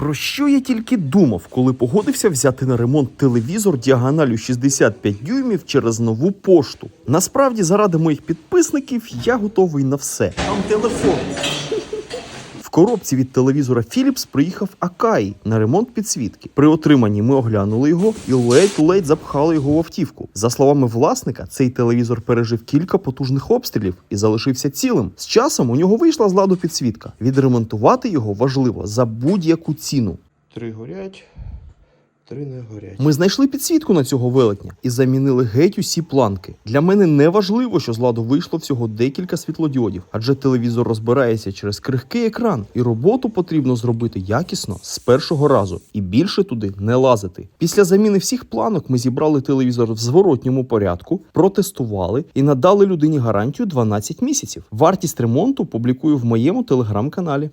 Про що я тільки думав, коли погодився взяти на ремонт телевізор діагоналю 65 дюймів через нову пошту. Насправді, заради моїх підписників я готовий на все. Там телефон. Коробці від телевізора Philips приїхав Акай на ремонт підсвітки. При отриманні ми оглянули його і ледь-ледь запхали його в автівку. За словами власника, цей телевізор пережив кілька потужних обстрілів і залишився цілим. З часом у нього вийшла з ладу підсвітка. Відремонтувати його важливо за будь-яку ціну. Три горять, не горять. Ми знайшли підсвітку на цього велетня і замінили геть усі планки. Для мене не важливо, що з ладу вийшло всього декілька світлодіодів, адже телевізор розбирається через крихкий екран, і роботу потрібно зробити якісно з першого разу і більше туди не лазити. Після заміни всіх планок ми зібрали телевізор в зворотньому порядку, протестували і надали людині гарантію 12 місяців. Вартість ремонту публікую в моєму телеграм-каналі.